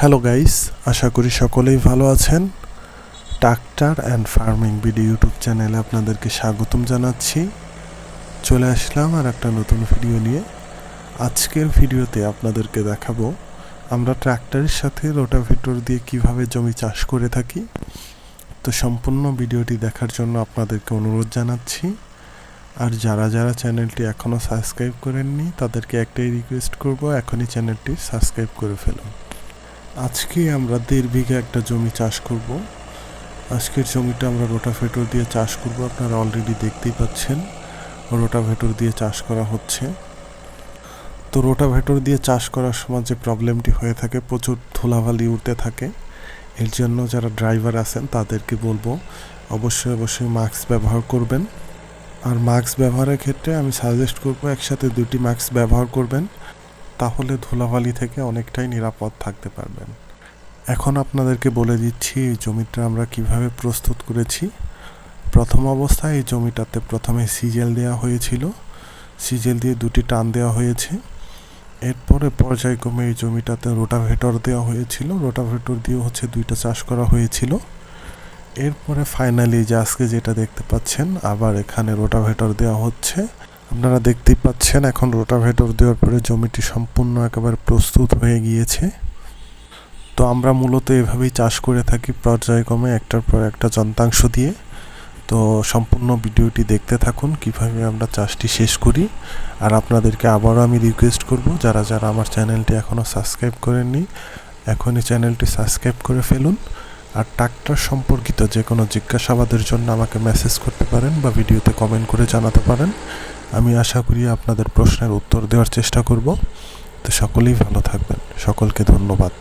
Hello guys আশা করি সকলেই ভালো আছেন। Tractor and farming video YouTube চ্যানেলে আপনাদেরকে স্বাগতম জানাচ্ছি। চলে আসলাম আর একটা নতুন ভিডিও নিয়ে। আজকের ভিডিওতে আপনাদেরকে দেখাবো, আমরা ট্র্যাক্টরের সাথে রোটাভেটর দিয়ে কীভাবে জমি চাষ করে থাকি। তো সম্পূর্ণ ভিডিওটি দেখার জন্য আপনাদেরকে অনুরোধ জানাচ্ছি। আর যারা যারা চ্যানেলটি এখনও সাবস্ক্রাইব করেননি, তাদেরকে একটাই রিকোয়েস্ট করব, এখনই চ্যানেলটি সাবস্ক্রাইব করে ফেলুন। আজকে আমরা দেড় বিঘা একটা জমি চাষ করব। আজকের জমিটা আমরা রোটাভেটর দিয়ে চাষ করব, আপনারা অলরেডি দেখতেই পাচ্ছেন। রোটাভেটর দিয়ে চাষ করা হচ্ছে। তো রোটাভেটর দিয়ে চাষ করার সময় যে প্রবলেমটি হয়ে থাকে, প্রচুর ধুলাবালি উঠতে থাকে। এর জন্য যারা ড্রাইভার আছেন, তাদেরকে বলব অবশ্যই অবশ্যই মাস্ক ব্যবহার করবেন। আর মাস্ক ব্যবহারের ক্ষেত্রে আমি সাজেস্ট করব একসাথে দুটি মাস্ক ব্যবহার করবেন। তাহলে ধুলাবালি থেকে অনেকটাই নিরাপদ থাকতে পারবেন। এখন আপনাদেরকে বলে দিচ্ছি, এই জমিটা আমরা কীভাবে প্রস্তুত করেছি। প্রথম অবস্থায় এই জমিটাতে প্রথমে সিজেল দেওয়া হয়েছিল। সিজেল দিয়ে দুটি টান দেওয়া হয়েছে। এরপরে পর্যায়ক্রমে এই জমিটাতে রোটাভেটর দেওয়া হয়েছিল। রোটাভেটর দিয়ে হচ্ছে দুইটা চাষ করা হয়েছিল। এরপরে ফাইনালি যে আজকে যেটা দেখতে পাচ্ছেন, আবার এখানে রোটাভেটর দেওয়া হচ্ছে। আপনারা দেখতেই পাচ্ছেন, এখন রোটাভেটর দেওয়ার পরে জমিটি সম্পূর্ণ একেবারে প্রস্তুত হয়ে গিয়েছে। তো আমরা মূলত এভাবেই চাষ করে থাকি পর্যায়ক্রমে একটার পর একটা যন্ত্রাংশ দিয়ে। তো সম্পূর্ণ ভিডিওটি দেখতে থাকুন, কীভাবে আমরা চাষটি শেষ করি। আর আপনাদেরকে আবারও আমি রিকোয়েস্ট করব, যারা যারা আমার চ্যানেলটি এখনও সাবস্ক্রাইব করেননি, এখনই চ্যানেলটি সাবস্ক্রাইব করে ফেলুন। আর ট্রাক্টর সম্পর্কিত যে কোনো জিজ্ঞাসাবাদের জন্য আমাকে মেসেজ করতে পারেন বা ভিডিওতে কমেন্ট করে জানাতে পারেন। আমি আশা করি আপনাদের প্রশ্নের উত্তর দেওয়ার চেষ্টা করব। তো সকলেই ভালো থাকবেন। সকলকে ধন্যবাদ।